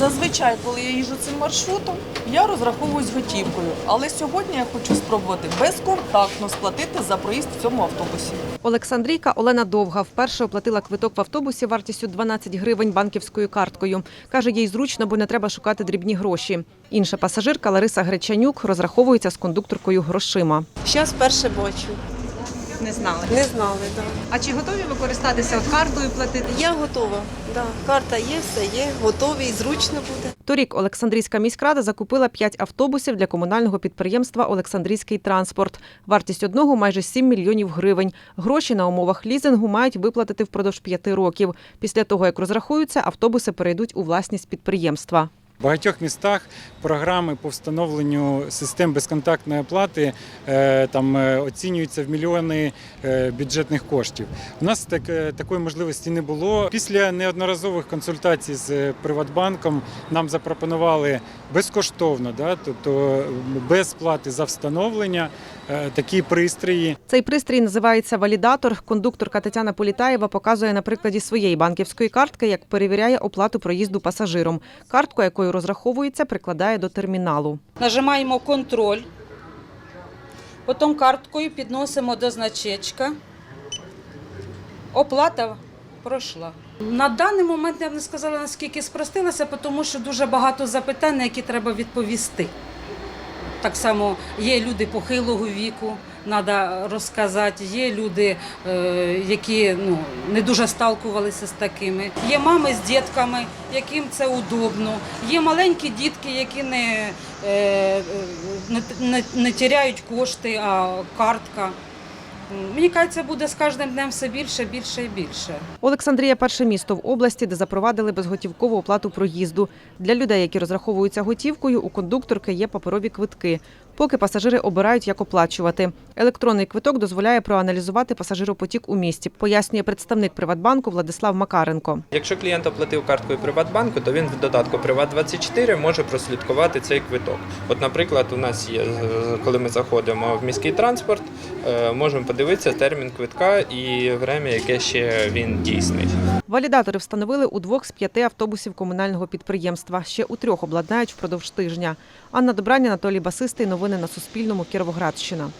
Зазвичай, коли я їжджу цим маршрутом, я розраховуюсь готівкою. Але сьогодні я хочу спробувати безконтактно сплатити за проїзд в цьому автобусі. Олександрійка Олена Довга вперше оплатила квиток в автобусі вартістю 12 гривень банківською карткою. Каже, їй зручно, бо не треба шукати дрібні гроші. Інша пасажирка Лариса Гречанюк розраховується з кондукторкою грошима. Зараз вперше бачу. Не знали. Не знали, так. А чи готові ви користатися от картою платити? Я готова. Да. Карта є, все є, готові і зручно буде. Торік Олександрійська міськрада закупила 5 автобусів для комунального підприємства Олександрійський транспорт. Вартість одного майже 7 мільйонів гривень. Гроші на умовах лізингу мають виплатити впродовж 5 років. Після того, як розрахуються, автобуси перейдуть у власність підприємства. В багатьох містах програми по встановленню систем безконтактної оплати е, там е, оцінюються в мільйони е, бюджетних коштів. У нас так, такої можливості не було. Після неодноразових консультацій з Приватбанком нам запропонували безкоштовно, да, тобто без плати за встановлення такі пристрої. Цей пристрій називається валідатор. Кондукторка Тетяна Політаєва показує на прикладі своєї банківської картки, як перевіряє оплату проїзду пасажиром. Картку, якою розраховується, прикладає до терміналу. Нажимаємо контроль, потім карткою підносимо до значечка. Оплата пройшла. На даний момент я б не сказала, наскільки спростилася, тому що дуже багато запитань, на які треба відповісти. Так само є люди похилого віку, треба розказати, є люди, е, які ну, не дуже сталкувалися з такими. Є мами з дітками, яким це удобно. Є маленькі дітки, які не, е, е, не, не, не тіряють кошти, а картка. Мені кажеться, буде з кожним днем все більше, більше і більше. Олександрія перше місто в області, де запровадили безготівкову оплату проїзду. Для людей, які розраховуються готівкою, у кондукторки є паперові квитки. Поки пасажири обирають, як оплачувати. Електронний квиток дозволяє проаналізувати пасажиропотік у місті, пояснює представник Приватбанку Владислав Макаренко. Якщо клієнт оплатив карткою Приватбанку, то він в додатку Приват24 може прослідкувати цей квиток. От, наприклад, у нас є, коли ми заходимо в міський транспорт, е, можемо подивитися термін квитка і время, яке ще він дійсний. Валідатори встановили у двох з п'яти автобусів комунального підприємства. Ще у трьох обладнають впродовж тижня. Анна Добрання, Анатолій Басистий. Новини на Суспільному. Кіровоградщина.